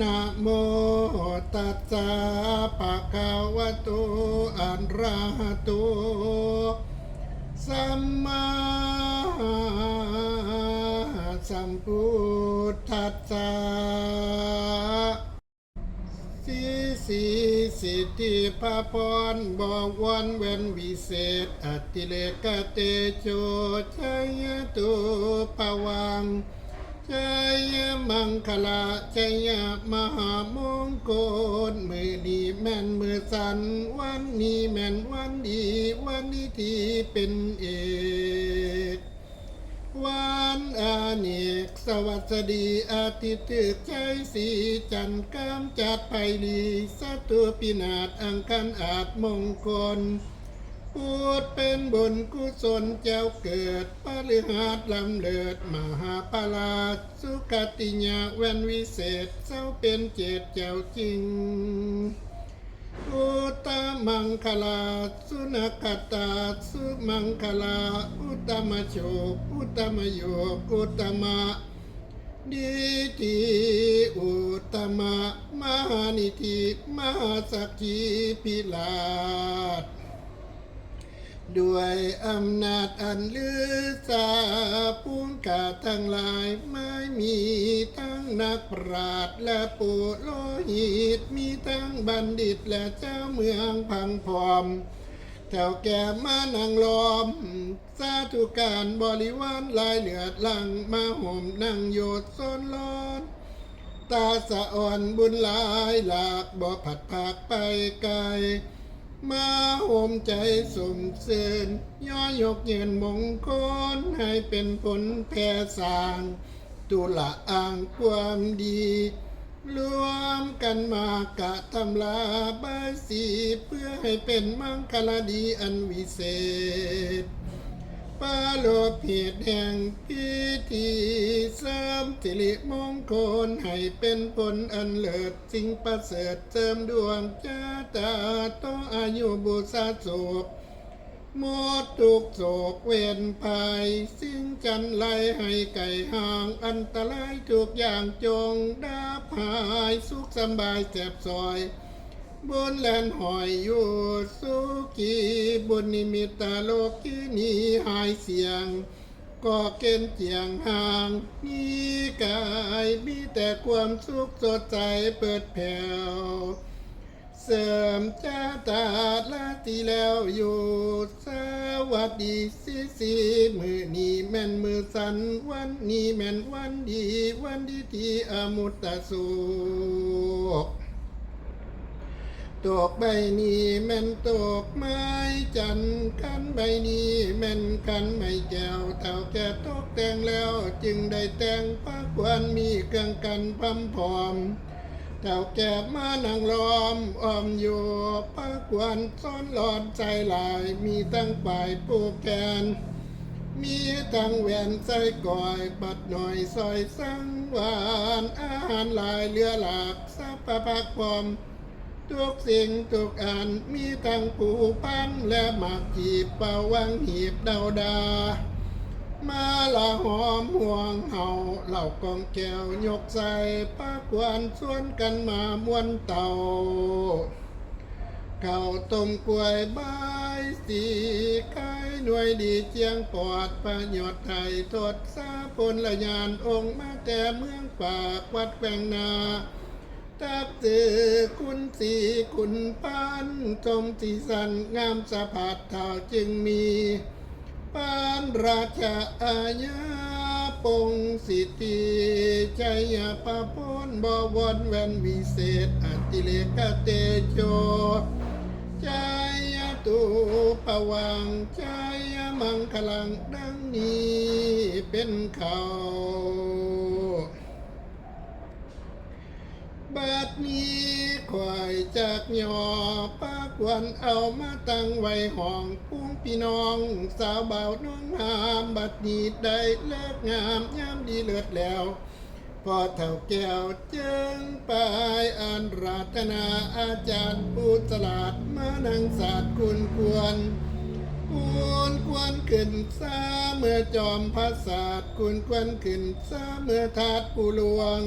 นะโมตัสสะภะคะวะโตอะระหะโตสัมมาสัมพุทธัสสะสีสีสิทธิพระพรบอกวันเว้นวิเศษอติเลกเตโชชัยตุภวัง จยมังคลาจยมหามงคลมือดีแม่นมือสันวันนี้แม่นวันดีวันนี้ที่เป็นเอกวันอาเนกสวัสดีอาทิตย์ตึกใจสีจันทร์กำจัดไปดีสัตุปินาศอังคันอาจมงคล พูดเป็นบุญกุศลเจ้าเกิดปาลิหาดลำเลิดมหาปลาชสุกติญาแวนวิเศษเจ้าเป็นเจตเจ้าจริงอุตมังคลาสุนักตาสุมังคลาอุตมโชคอุตมโยกอุตมะดีทีอุตมะมหานิธิมหาสักขีพิลาศ ด้วยอำนาจอันลือสาปุงกาทั้งหลายไม่มีทั้งนักปราชญ์และปุโรหิตมีทั้งบัณฑิตและเจ้าเมืองพังพรอมแถวแก่มานังล้อม สาธุการบริวารลายเหลือดลังมาห่มนั่งโยดซ้อนร้อน ตาสะอ่อนบุญหลายหลากบ่ผัดผากไปไกล มาโหมใจสมเสริญย่อยกเยินมงคลให้เป็นผลแผ่สร้างตุละอ่างความดี รวมกันมากะทำลาบาสีเพื่อให้เป็นมังคลดีอันวิเศษ ปาโลภเหตุแห่งพิธีเสริมสิริมงคลให้เป็นผลอันเลิศสิ่งประเสริฐเสริมดวงชาตาโตอายุบุษาโศกหมดทุกโศกเวนภัยสิ่งจันไรให้ไก่ห่างอันตรายทุกอย่างจงดาภายสุขสบายแสบซอย บนแลนหอยอยู่สุขีบนนิมิตาโลกที่นี้หายเสียงก็เกณฑ์เจียงห่างมีกายมีแต่ความสุขสดใสเปิดแผ่วเสริมจ้าตาลาตีแล้วอยู่สวัสดีสิสีมือนี้แม่นมือสันวันนี้แม่นวันดี วันดีที่อมุตตะสุข ตกใบนี้แม่นตกไม้จันทร์คันใบนี้แม่นคันไม่แก้วเท่าแก่ตกแต่งแล้ว จึงได้แต่งปักวันมีเครื่องกันพัมพร้อมเท่าแก่มานั่งล้อมอ้อมอยู่ปักวันซ้อนหลอดใจหลายมีตั้งปลายปูแกน มีทั้งแหวนใส่ก่อยปัดหน่อยซอยสังหวานอาหารหลายเหลือหลากสัพพะพักพอม ทุกสิ่งทุกอันมีทั้งผูพันและหมากจีบเป่าวังหีบเดาดา มาละหอมห่วงเห่าเหล่ากองแก้วยกใส่ปากวานชวนกันมามวนเต่าเข้าต้มกล้วยบายสีไข่หน่วยดีเจียงปอดประโยชน์ไทยทดสาพลละยานองค์มาแต่เมืองปากวัดแปงนา ตับเจอคุณสีคุณปานชมสีสันงามสะพัดเท่าจึงมีปานราชาอาญาปงสิทธิชัยปะพนบวรแวนวิเศษอติเลกเตโชใจยตุปวังใจยมังคลังดังนี้เป็นเขา บัดนี้ควายจากหยอปากวันเอามาตั้งไว้ห้องพุ้งพี่น้อง สาวเบาวน้องงามบัดนี้ได้เลิกงามยามดีเลือดแล้วพอเท่าแก้วจึงไปอ่านรัตนาอาจารย์ผู้ฉลาดมานังศาสตร์คุณควรควรควรขึ้นซาเมื่อจอมพระศาสตร์ควรควรขึ้นซาเมื่อทาดผู้หลวง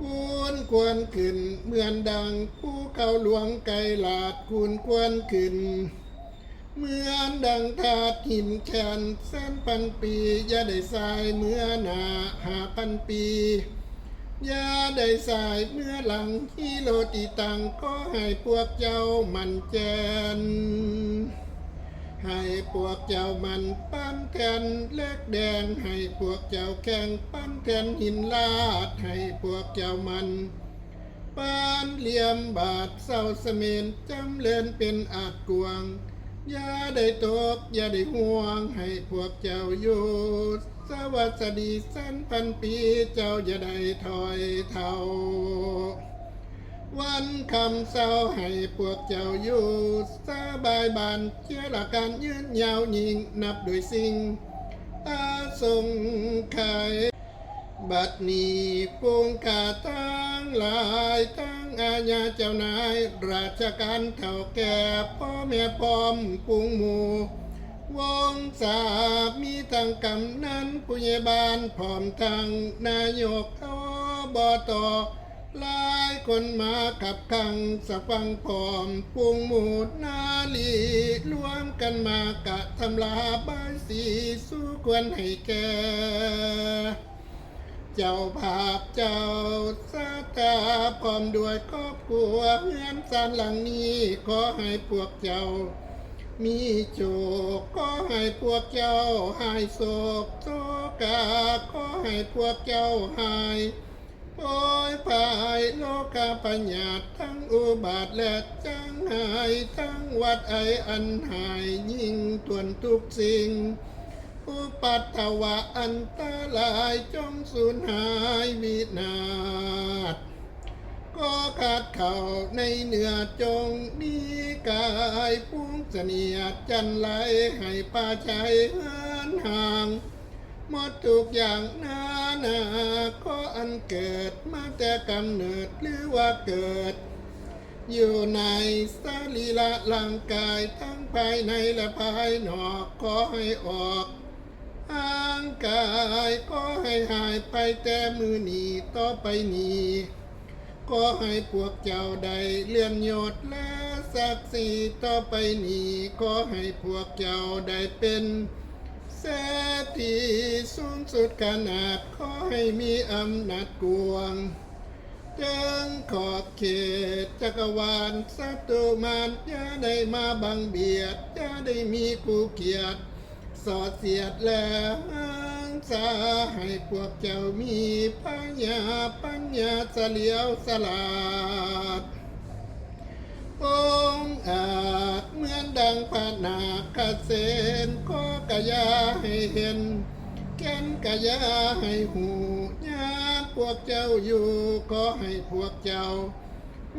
ควรควรขึ้นเหมือนดังผู้เข้าหลวงไกลลาดควรควรขึ้น เหมือนดังทาดหินแขนแสนพันปีอย่าได้สายเมื่อหนาหาพันปีอย่าได้สายเมื่อหลังที่โลติตังก็ให้พวกเจ้ามันแจน ให้พวกเจ้ามันปั้นแทนเล็กแดง ให้พวกเจ้าแข่งปั้นแทนหินลาด ให้พวกเจ้ามันปานเหลี่ยมบาทเศร้าเสมนจำเลินเป็นอาจกวง อย่าได้ตกอย่าได้ห่วง ให้พวกเจ้าอยู่สวัสดีสั้นพันปีเจ้าอย่าได้ถอยเท่า วันคำเศร้าให้พวกเจ้าอยู่สบายบานเชื่อหลักการยืนยาวยิงนับโดวยสิ่งอาทรงไขบัดนี้ปวงกาตั้งหลายทั้งอาญาเจ้านาย ราชการเท่าแก่พ่อแม่พร้อมปวงหมู่วงสามีทางกำนันผู้ใหญ่บ้านพร้อมทางนายกอบตลา คนมาขับขังสะฟังพร้อมปุงหมูดนาลีรวมกันมากะทำลาบายสีสู้ควรให้แก่เจ้าภาพเจ้าสาตาพร้อมด้วยครอบครัวเฮือนสานหลังนี้ขอให้พวกเจ้า มีโชคก็ให้พวกเจ้าหายโศกโศกาก็ให้พวกเจ้าหาย โอ้ยภายโลกาปัญญาทั้งอุบาทและจังหายทั้งวัดไออันหายยิ่งทวนทุกสิ่งอุปัตถวะอันตรายจงสูญหายวินาศก็ขาดเข่าในเนื้อจงดีกายพุ่งเสนียดจันไหลให้ป่าชัยเหินห่าง หมดทุกอย่างนานาก็อันเกิดมาแต่กำเนิดหรือว่าเกิด อยู่ในสรีละร่างกายทั้งภายในและภายนอกขอให้ออกห่างกายก็ให้หายไปแต่มือหนีต่อไปนี้ก็ให้พวกเจ้าได้เลื่อนยศและศักดิ์ศรีต่อไปนี้ก็ให้พวกเจ้าได้เป็น เศรษฐีสูงสุดขนาดขอให้มีอำนาจกวงจึงขอบเขตจักรวาลสัตว์มารอย่าได้มาบังเบียดอย่าได้มีกูเกียรติสอดเสียดแล้วสาให้พวกเจ้ามีปัญญาปัญญาเฉลียวสลาดองอาจเหมือนดังพระนาคเสนก็ กะยาให้เห็น แก่นกะยาให้หูยามพวกเจ้าอยู่ก็ให้พวกเจ้า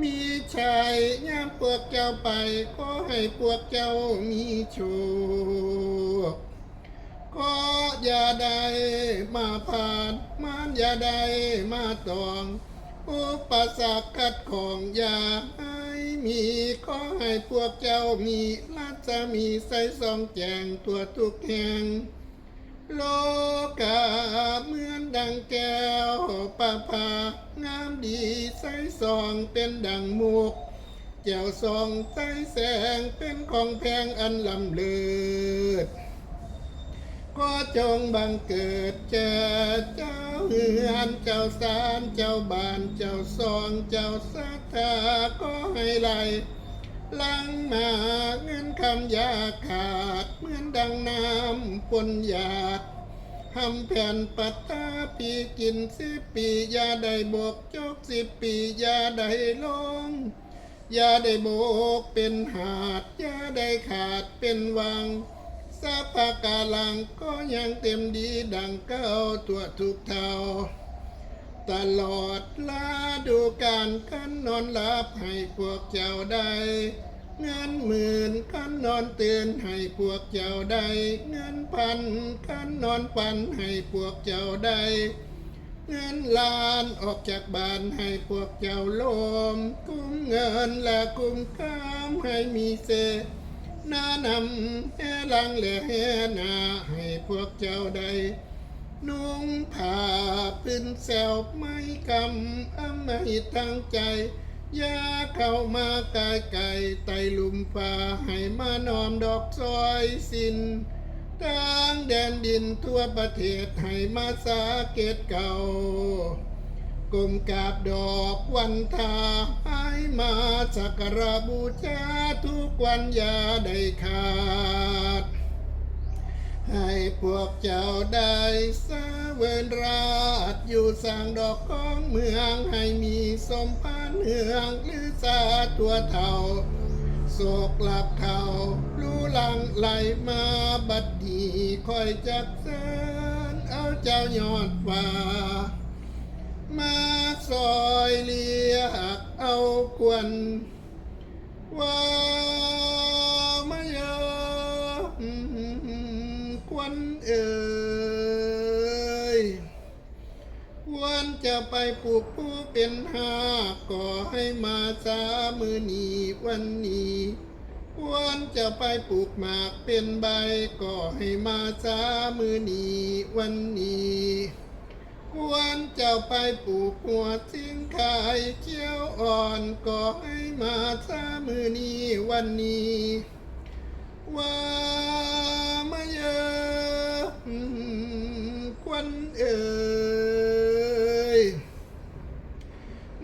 มีชัยยามพวกเจ้าไปก็ให้พวกเจ้ามีโชคก็อย่าได้มาผ่านมานอย่าได้มาตอง อุปสรรคขัดของอย่า มีขอให้พวกเจ้ามีรัศมีใสส่องแจงตัวทุกแห่งโลกาเหมือนดังแก้วปะพางามดีใสส่องเป็นดังมุกแก้วสองใส่แสงเป็นของแพงอันลำเลิศ ก็จงบังเกิดเจอเจ้าเฮือนเจ้าสารเจ้าบ้านเจ้าซองเจ้าสัทธาก็ให้ไหลลังมาเงินคำยาขาดเหมือนดังน้ำปนหยาดทำแผ่นปัตตาปีกินสิปีอยาได้บกจกสิปีอยาได้ลงอย่าได้โบกเป็นหาดอย่าได้ขาดเป็นวัง สาปากาลังก็ยังเต็มดีดังเก้าตัวทุกเท่า ตลอดลาดูการกันนอนหลับให้พวกเจ้าได้เงินหมื่นกันนอนตื่นให้พวกเจ้าได้เงินพันกันนอนปันให้พวกเจ้าได้เงินล้านออกจากบ้านให้พวกเจ้าโลม กุ้มเงินและกุ้มข้ามให้มีเศษ นานำแห่ลังและแห่นาให้พวกเจ้าได้นุ่งผ้าพื้นแซวไม่กำอำไม่ตั้งใจอย่าเข้ามาไกลไกลไตลุมฟ้าให้มานอมดอกซอยสินทางแดนดินทั่วประเทศให้มาสาเกตเก่ากลมกาบดอกวันทาให้มาสักการบูชาทุ วันอย่าได้ขาด ให้พวกเจ้าได้สาเวนราชอยู่สร้างดอกของเมืองให้มีสมพันธ์เฮืองหรือสาตัวเท่าโศกหลับเท่ารู้ลังไหลมาบัดดีคอยจักเสนเอาเจ้ายอดฟ้ามาซอยเลียหักเอาควนว่า วันเอ่ยควรจะไปปลูกผู้เป็นหาก็ให้มาสามือนีวันนี้ควรจะไปปลูกหมากเป็นใบก็ให้มาสามือนีวันนี้ควรจะไปปลูกหัวสิงขายเจียวอ่อนก็ให้มาสามือนีวันนี้ว่า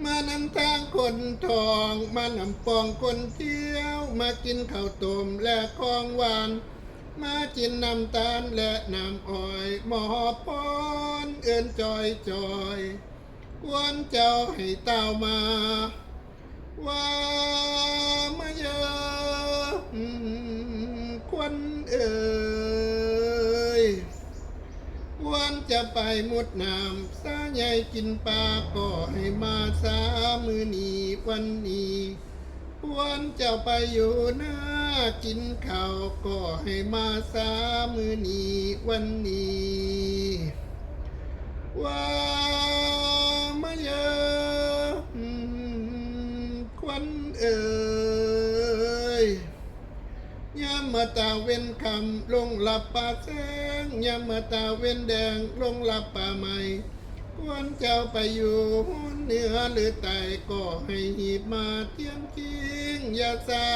มานำทางคนทอง มานำปองคนเที่ยว มากินข้าวต้มและของหวาน มากินน้ำตาลและน้ำอ้อยหมอปอนเอินจอยจอยกวนเจ้าให้เต้ามา ว่ามาเยอะควันเอ่ย ควร จะไปมุดน้ำสาใหญ่กินปลาก็ให้มาสามือนีวันนี้ควรจะไปอยู่หน้ากินข้าวก็ให้มาสามือนีวันนี้ว่ามาเยอะควันเอ่ย มมาตาเว้นคำลงหลับป่าแสงยามมาตาเว้นแดงลงหลับป่าใหม่ควรเจ้าไปอยู่เหนือหรือใต้ก็ให้หีบมาเทียมคิงอย่าซา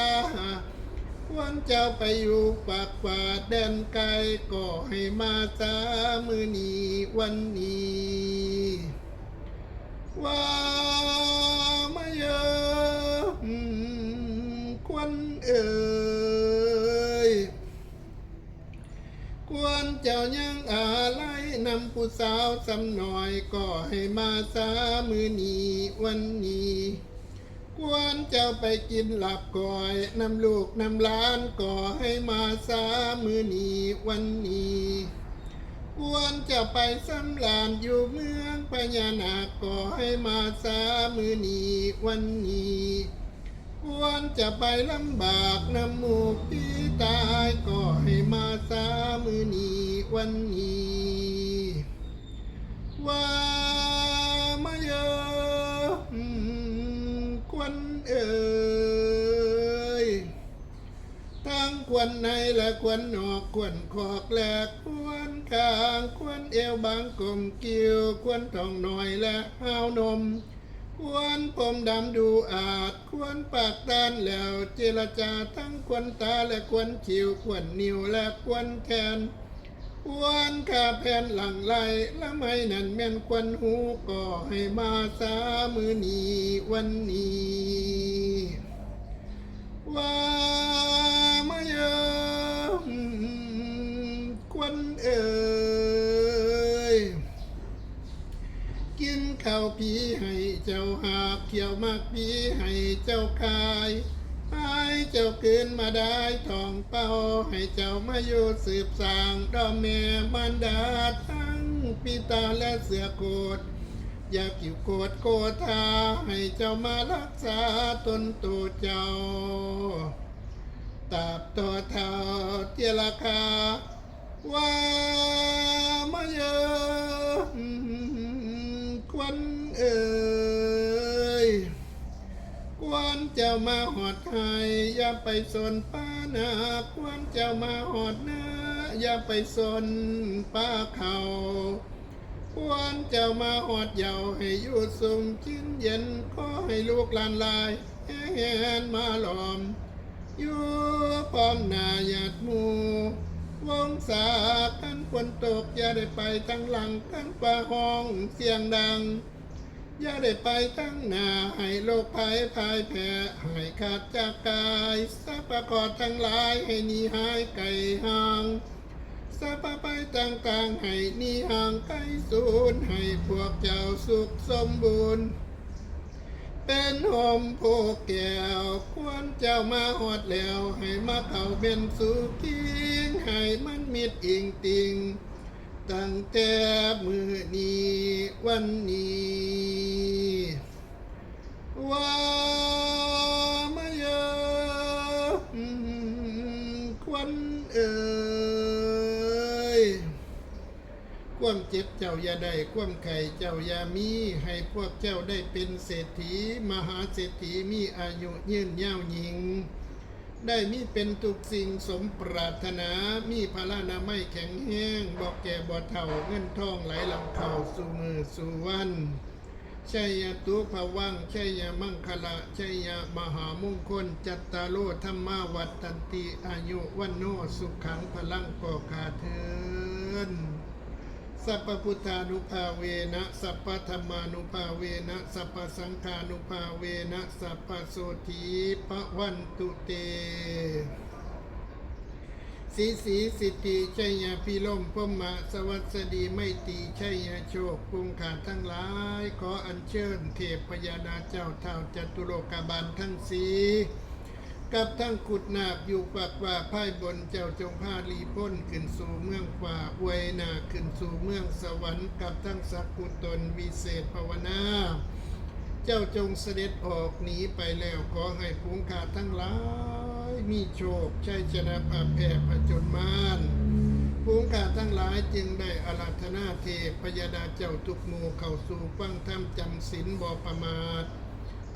ควรเจ้าไปอยู่ปากป่าแดนไกลก็ให้มาสามือนี้วันนี้ว่า เจ้ายังอะไรนำผู้สาวสำหน่อยก็ให้มาสามือนี้วันนี้ควรเจ้าไปกินหลับก่อยนำลูกนำล้านก็ให้มาสามือนี้วันนี้ควรจะไปสำลานอยู่เมืองพญานาคก็ให้มาสามือนี้วันนี้ ควรจะไปลำบากน้ำมูกพี่ตายก็ให้มาสามือนีวันนี้ว่ามาเยอะควันเอ่ยทั้งควนในและควนนอกควนขอกและควนกลางควนเอวบางกลมเกิ้วควนทองหน่อยและห้าวนม ควรผมดำดูอาจ ควรปากตานแล้วเจรจาทั้งควรตาและควรคิวควรนิ้วและควรแขนควรขาแผ่นหลังไหลและไม่นั่นแม่นควรหูก็ให้มาสามือนีวันนี้ว่ามาเยอะควันเอ่ย กิน ข้าวผีให้เจ้าหาบเกี่ยวมากผีให้เจ้าคายให้เจ้าคืนมาได้ทองเป้าให้เจ้ามาอยู่สืบสางดอมแม่มันดาทั้งปีตาและเสือโกดอย่ากิวโกรธโกธาให้เจ้ามารักษาตนตัวเจ้าตาบตัวเท่าเทียราคาว่ามาเยอะ จ้ามาหอดไทยอย่าไปสนป้านาควันเจ้ามาหอดนาอย่าไปสนป้าเขาควันเจ้ามาหอดเยาให้อยู่สุมกินเย็นขอให้ลูกหลานลายแหนมาหลอมอยู่พร้อมหน้าหยาดหมูวงสากันฝนตกอย่าได้ไปทั้งหลังกันฟ้าห้องเสียงดัง อย่าได้ไปทั้งหน้าให้โลกภัยพายแพ้ให้ขาดจากกายสัพพะกอดทั้งหลายให้หนีหายไกลห่างสัพพะไปต่างๆให้หนีห่างไกลสูญให้พวกเจ้าสุขสมบูรณ์ เป็นหอมโพแก้วควรเจ้ามาหอดแล้ว ให้มาเขาเป็นสุกิงให้มันมิดอิงติง ตั้งแต่มือนี้วันนี้ว่ามาเยอะควันเอ่ยความเจ็บเจ้าอย่าได้ความไข่เจ้าอย่ามี ให้พวกเจ้าได้เป็นเศรษฐี มหาเศรษฐีมีอายุยืนยาวยิง ได้มีเป็นทุกสิ่งสมปรารถนา มีพลานาไม่แข็งแห้ง บอกแก่บ่เท่าเงินทองไหลหลังเข่าสู่มือสู่วันชัยยะตุภวังชัยยะมังคละชัยยะมหามงคล จัตตาโลธรรมาวัตตันติอายุวันโนสุขังพลังก่อขาเทิน สัพพุทธานุภาเวนะสัพพธรรมานุภาเวนะสัพพสังฆานุภาเวนะสัพพโสธีปะวันตุเตสีสีสิทธิชัยยาพิลมพมะสวัสดีไม่ตีชัยยาโชคปุงขาดทั้งหลาย ขออัญเชิญเทพพยาดาเจ้าเท่าจตุโลกบาลทั้งสี กับทั้งขุดนาบอยู่ปากว่าพ่ายบนเจ้าจงพาลีพ้นขึ้นสู่เมืองฝ่าอวยนาขึ้นสู่เมืองสวรรค์กับทั้งสักกุตนวิเศษภาวนาเจ้าจงเสด็จออกหนีไปแล้วขอให้พุงขาดทั้งหลายมีโชคชัยชนะภาแผ่ผจญมานพุงขาดทั้งหลายจึงได้อาราธนาเทพพยาดาเจ้าทุกหมู่เข้าสู่ฟังธรรมจำศีลบ่ประมาท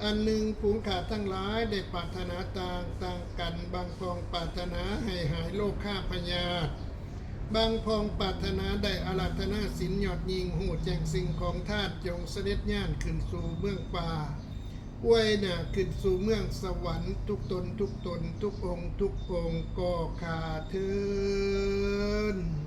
อันหนึ่งผูงขาดทั้งหลายได้ปรารถนาต่างต่างกันบางพองปรารถนาให้หายโรคข้าพยาธิบางพองปรารถนาได้อาราธนาสินยอดยิงหูแจงสิ่งของทาตุจงเสด็จย่านขึ้นสู่เมืองป่าอวยหน่ะขึ้นสู่เมืองสวรรค์ทุกตนทุกตนทุกองค์ทุกองค์ก็ขาเทิน